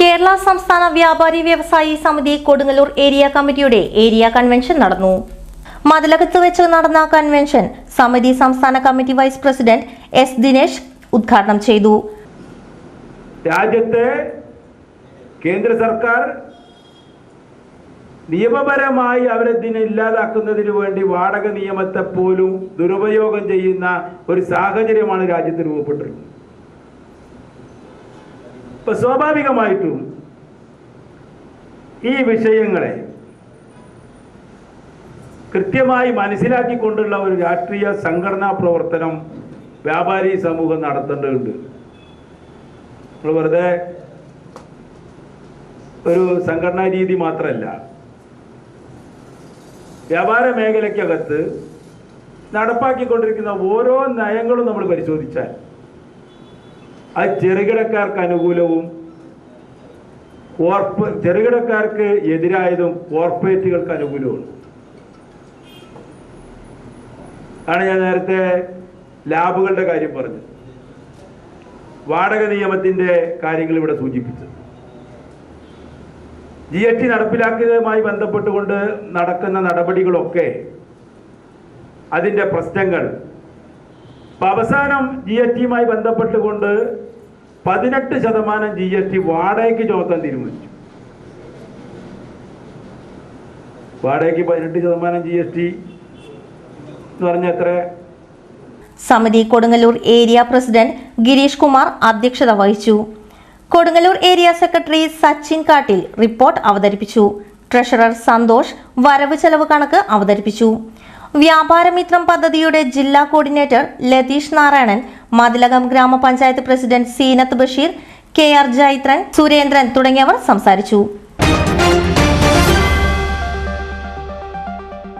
കേരള സംസ്ഥാന വ്യാപാരി വ്യവസായി സമിതി കൊടുങ്ങല്ലൂർ ഏരിയ കമ്മിറ്റിയുടെ ഏരിയ കൺവെൻഷൻ നടന്നു. മതിലകത്ത് വെച്ച് നടന്ന കൺവെൻഷൻ സമിതി സംസ്ഥാന committee vice president S Dinesh ഉദ്ഘാടനം ചെയ്തു. രാജ്യത്തെ കേന്ദ്ര സർക്കാർ നിയമപരമായി അവരതിനെ ഇല്ലാതാക്കുന്നതിന് വേണ്ടി വാടക നിയമത്തെ പോലും ദുരുപയോഗം ചെയ്യുന്ന ഒരു സാഹചര്യമാണ് രാജ്യത്ത് രൂപപ്പെട്ടിട്ടുള്ളത്. ഇപ്പൊ സ്വാഭാവികമായിട്ടും ഈ വിഷയങ്ങളെ കൃത്യമായി മനസ്സിലാക്കിക്കൊണ്ടുള്ള ഒരു രാഷ്ട്രീയ സംഘടനാ പ്രവർത്തനം വ്യാപാരി സമൂഹം നടത്തേണ്ടതുണ്ട്. നമ്മൾ വെറുതെ ഒരു സംഘടനാ രീതി മാത്രമല്ല വ്യാപാര മേഖലയ്ക്കകത്ത് നടപ്പാക്കിക്കൊണ്ടിരിക്കുന്ന ഓരോ നയങ്ങളും നമ്മൾ പരിശോധിച്ചാൽ അത് ചെറുകിടക്കാർക്ക് അനുകൂലവും കോർപ്പ ചെറുകിടക്കാർക്ക് എതിരായതും കോർപ്പറേറ്റുകൾക്ക് അനുകൂലവും ആണ് ഞാൻ നേരത്തെ ലാബുകളുടെ കാര്യം പറഞ്ഞത്. വാടക നിയമത്തിന്റെ കാര്യങ്ങൾ ഇവിടെ സൂചിപ്പിച്ചു ജി എസ് ടി നടപ്പിലാക്കിയതുമായി ബന്ധപ്പെട്ടുകൊണ്ട് നടക്കുന്ന നടപടികളൊക്കെ അതിന്റെ പ്രശ്നങ്ങൾ. അവസാനം ജി എസ് ടിയുമായി ബന്ധപ്പെട്ടുകൊണ്ട് പതിനെട്ട് ശതമാനം ജി എസ് ടി വാടകയ്ക്ക് ചുമത്താൻ തീരുമാനിച്ചു. വാടകയ്ക്ക് പതിനെട്ട് ശതമാനം ജി എസ് ടി എന്ന് പറഞ്ഞാൽ എത്ര? സമിതി കൊടുങ്ങല്ലൂർ ഏരിയ പ്രസിഡന്റ് ഗിരീഷ് കുമാർ അധ്യക്ഷത വഹിച്ചു. കൊടുങ്ങല്ലൂർ ഏരിയ സെക്രട്ടറി സച്ചിൻ കാട്ടിൽ റിപ്പോർട്ട് അവതരിപ്പിച്ചു. ട്രഷറർ സന്തോഷ് വരവ് ചെലവ് കണക്ക് അവതരിപ്പിച്ചു. വ്യാപാരമിത്രം പദ്ധതിയുടെ ജില്ലാ കോർഡിനേറ്റർ ലതീഷ് നാരായണൻ മതിലകം ഗ്രാമപഞ്ചായത്ത് president Seenath Basheer K R Jaithran Surendran തുടങ്ങിയവർ സംസാരിച്ചു.